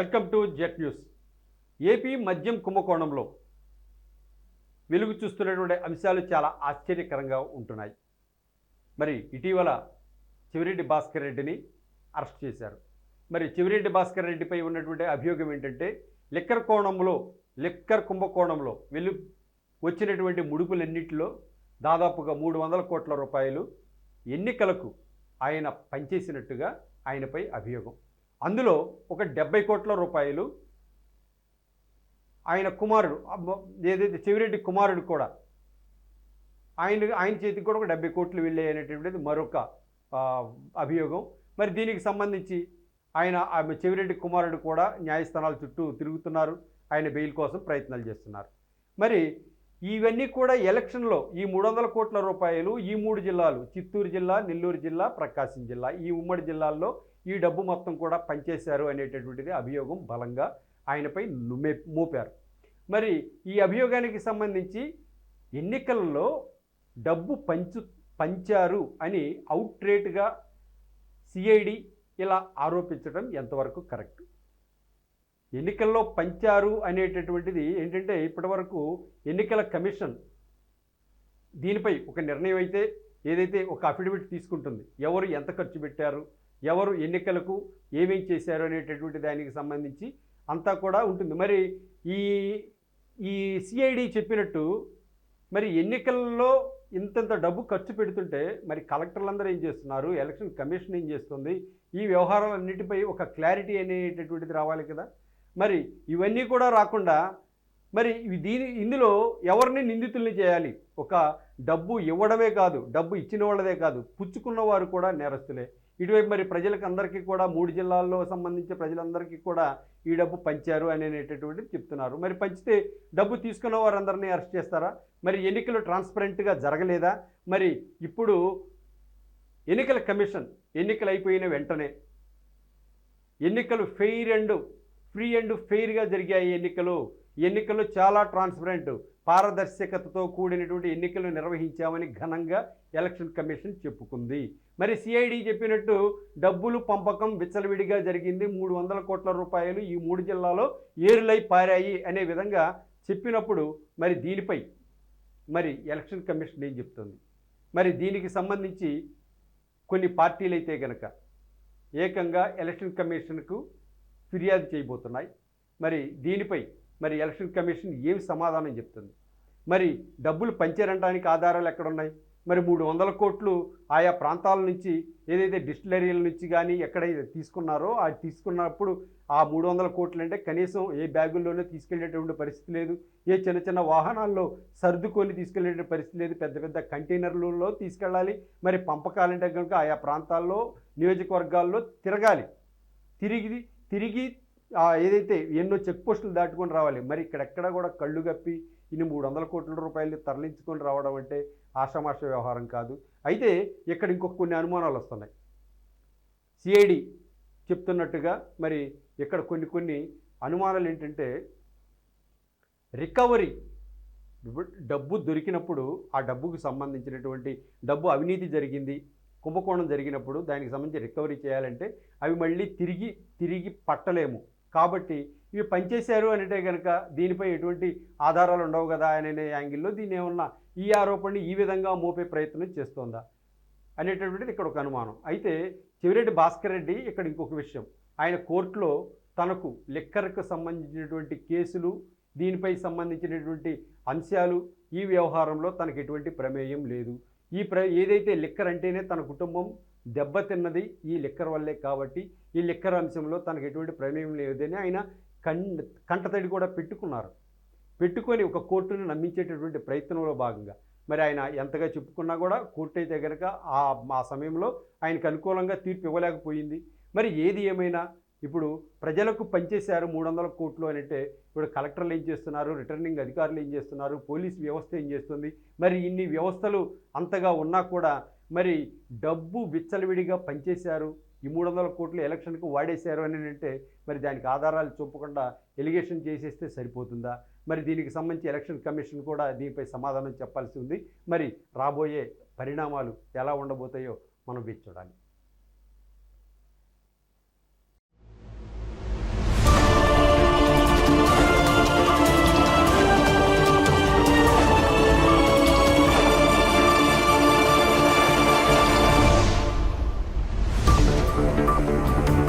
Welcome to jet news. AP మద్యం కుంభకోణంలో వెలుగు చూస్తున్నటువంటి అంశాలు చాలా ఆశ్చర్యకరంగా ఉంటున్నాయి. మరి ఇటీవల చివిరెడ్డి భాస్కర్ రెడ్డిని అరెస్ట్ చేశారు. మరి చివిరెడ్డి భాస్కర్ రెడ్డిపై ఉన్నటువంటి అభియోగం ఏంటంటే లిక్కర్ కోణంలో లిక్కర్ కుంభకోణంలో వెలు వచ్చినటువంటి ముడుపులన్నింటిలో దాదాపుగా మూడు వందల కోట్ల రూపాయలు ఎన్నికలకు ఆయన పనిచేసినట్టుగా ఆయనపై అభియోగం. అందులో ఒక డెబ్బై కోట్ల రూపాయలు ఆయన కుమారుడు ఏదైతే చెవిరెడ్డి కుమారుడు కూడా ఆయన ఆయన చేతికి కూడా ఒక డెబ్బై కోట్లు వెళ్ళాయి మరొక అభియోగం. మరి దీనికి సంబంధించి ఆయన ఆమె చెవిరెడ్డి కుమారుడు కూడా న్యాయస్థానాల చుట్టూ తిరుగుతున్నారు. ఆయన బెయిల్ కోసం ప్రయత్నాలు చేస్తున్నారు. మరి ఇవన్నీ కూడా ఎలక్షన్లో ఈ మూడు వందల కోట్ల రూపాయలు ఈ మూడు జిల్లాలు చిత్తూరు జిల్లా నెల్లూరు జిల్లా ప్రకాశం జిల్లా ఈ ఉమ్మడి జిల్లాల్లో ఈ డబ్బు మొత్తం కూడా పనిచేశారు అనేటటువంటిది అభియోగం బలంగా ఆయనపై నుమే మోపారు. మరి ఈ అభియోగానికి సంబంధించి ఎన్నికలలో డబ్బు పంచు పంచారు అని అవుట్రేట్గా సిఐడి ఇలా ఆరోపించడం ఎంతవరకు కరెక్ట్? ఎన్నికల్లో పంచారు అనేటటువంటిది ఏంటంటే ఇప్పటివరకు ఎన్నికల కమిషన్ దీనిపై ఒక నిర్ణయం అయితే ఏదైతే ఒక అఫిడవిట్ తీసుకుంటుంది ఎవరు ఎంత ఖర్చు పెట్టారు ఎవరు ఎన్నికలకు ఏమేం చేశారు అనేటటువంటి దానికి సంబంధించి అంతా కూడా ఉంటుంది. మరి ఈ ఈ సిఐడి చెప్పినట్టు మరి ఎన్నికల్లో ఇంతంత డబ్బు ఖర్చు పెడుతుంటే మరి కలెక్టర్లందరూ ఏం చేస్తున్నారు? ఎలక్షన్ కమిషన్ ఏం చేస్తుంది? ఈ వ్యవహారాలన్నిటిపై ఒక క్లారిటీ అనేటటువంటిది రావాలి కదా. మరి ఇవన్నీ కూడా రాకుండా మరి ఇవి దీని ఇందులో ఎవరిని నిందితుల్ని చేయాలి? ఒక డబ్బు ఇవ్వడమే కాదు డబ్బు ఇచ్చిన వాళ్ళదే కాదు పుచ్చుకున్న వారు కూడా నేరస్తులే. ఇటువైపు మరి ప్రజలకు అందరికీ కూడా మూడు జిల్లాల్లో సంబంధించిన ప్రజలందరికీ కూడా ఈ డబ్బు పంచారు అనేటటువంటిది చెప్తున్నారు. మరి పంచితే డబ్బు తీసుకున్న వారందరినీ అరెస్ట్ చేస్తారా? మరి ఎన్నికలు ట్రాన్స్పరెంట్గా జరగలేదా? మరి ఇప్పుడు ఎన్నికల కమిషన్ ఎన్నికలు అయిపోయిన వెంటనే ఎన్నికలు ఫెయిర్ అండ్ ఫ్రీ అండ్ ఫెయిర్గా జరిగాయి ఎన్నికలు. ఎన్నికలు చాలా ట్రాన్స్పరెంట్. పారదర్శకతతో కూడినటువంటి ఎన్నికలు నిర్వహించామని ఘనంగా ఎలక్షన్ కమిషన్ చెప్పుకుంది. మరి సిఐడి చెప్పినట్టు డబ్బులు పంపకం విచ్చలవిడిగా జరిగింది. మూడు వందల కోట్ల రూపాయలు ఈ మూడు జిల్లాలో ఏరులై పారాయి అనే విధంగా చెప్పినప్పుడు మరి దీనిపై మరి ఎలక్షన్ కమిషన్ ఏం చెప్తుంది? మరి దీనికి సంబంధించి కొన్ని పార్టీలు అయితే గనక ఏకంగా ఎలక్షన్ కమిషన్కు ఫిర్యాదు చేయబోతున్నాయి. మరి దీనిపై మరి ఎలక్షన్ కమిషన్ ఏమి సమాధానం చెప్తుంది? మరి డబ్బులు పంచారంటానికి ఆధారాలు ఎక్కడున్నాయి? మరి మూడు వందల కోట్లు ఆయా ప్రాంతాల నుంచి ఏదైతే డిస్టిలరీల నుంచి కానీ ఎక్కడైతే తీసుకున్నారో అది తీసుకున్నప్పుడు ఆ మూడు వందల కోట్లు అంటే కనీసం ఏ బ్యాగుల్లోనే తీసుకెళ్ళేటువంటి పరిస్థితి లేదు. ఏ చిన్న చిన్న వాహనాల్లో సర్దుకొని తీసుకెళ్ళే పరిస్థితి లేదు. పెద్ద పెద్ద కంటైనర్లలో తీసుకెళ్ళాలి. మరి పంపకాలంటే కనుక ఆయా ప్రాంతాల్లో నియోజకవర్గాల్లో తిరగాలి. తిరిగి తిరిగి ఏదైతే ఎన్నో చెక్ పోస్టులు దాటుకొని రావాలి మరి ఇక్కడెక్కడ కూడా కళ్ళు గప్పి ఇన్ని మూడు వందల కోట్ల రూపాయలు తరలించుకొని రావడం అంటే ఆషామాష వ్యవహారం కాదు. అయితే ఇక్కడ ఇంకొక కొన్ని అనుమానాలు వస్తున్నాయి. సిఐడి చెప్తున్నట్టుగా మరి ఇక్కడ కొన్ని కొన్ని అనుమానాలు ఏంటంటే రికవరీ డబ్బు దొరికినప్పుడు ఆ డబ్బుకు సంబంధించినటువంటి డబ్బు అవినీతి జరిగింది కుంభకోణం జరిగినప్పుడు దానికి సంబంధించి రికవరీ చేయాలంటే అవి మళ్ళీ తిరిగి తిరిగి పట్టలేము. కాబట్టి ఇవి పనిచేశారు అంటే కనుక దీనిపై ఎటువంటి ఆధారాలు ఉండవు కదా అనే యాంగిల్లో దీని ఏమన్నా ఈ ఆరోపణని ఈ విధంగా మోపే ప్రయత్నం చేస్తోందా అనేటటువంటిది ఇక్కడ ఒక అనుమానం. అయితే చెవిరెడ్డి భాస్కర్ రెడ్డి ఇక్కడ ఇంకొక విషయం. ఆయన కోర్టులో తనకు లిక్కర్కు సంబంధించినటువంటి కేసులు దీనిపై సంబంధించినటువంటి అంశాలు ఈ వ్యవహారంలో తనకు ఎటువంటి ప్రమేయం లేదు. ఈ ప్ర ఏదైతే లిక్కర్ అంటేనే తన కుటుంబం దెబ్బతిన్నది ఈ లిక్కర్ వల్లే కాబట్టి ఈ లిక్కర్ అంశంలో తనకు ఎటువంటి ప్రమేయం లేదని ఆయన కం కంటతడి కూడా పెట్టుకున్నారు. పెట్టుకొని ఒక కోర్టును నమ్మించేటటువంటి ప్రయత్నంలో భాగంగా. మరి ఆయన ఎంతగా చెప్పుకున్నా కూడా కోర్టు అయితే కనుక ఆ మా సమయంలో ఆయనకు అనుకూలంగా తీర్పు ఇవ్వలేకపోయింది. మరి ఏది ఏమైనా ఇప్పుడు ప్రజలకు పనిచేశారు మూడు వందల కోట్లు అని అంటే ఇప్పుడు కలెక్టర్లు ఏం చేస్తున్నారు? రిటర్నింగ్ అధికారులు ఏం చేస్తున్నారు? పోలీస్ వ్యవస్థ ఏం చేస్తుంది? మరి ఇన్ని వ్యవస్థలు అంతగా ఉన్నా కూడా మరి డబ్బు విచ్చలవిడిగా పనిచేశారు. ఈ మూడు వందల కోట్లు ఎలక్షన్కు వాడేశారు అని అంటే మరి దానికి ఆధారాలు చూపకుండా ఎలిగేషన్ చేసేస్తే సరిపోతుందా? మరి దీనికి సంబంధించి ఎలక్షన్ కమిషన్ కూడా దీనిపై సమాధానం చెప్పాల్సి ఉంది. మరి రాబోయే పరిణామాలు ఎలా ఉండబోతాయో మనం వేచి చూడాలి.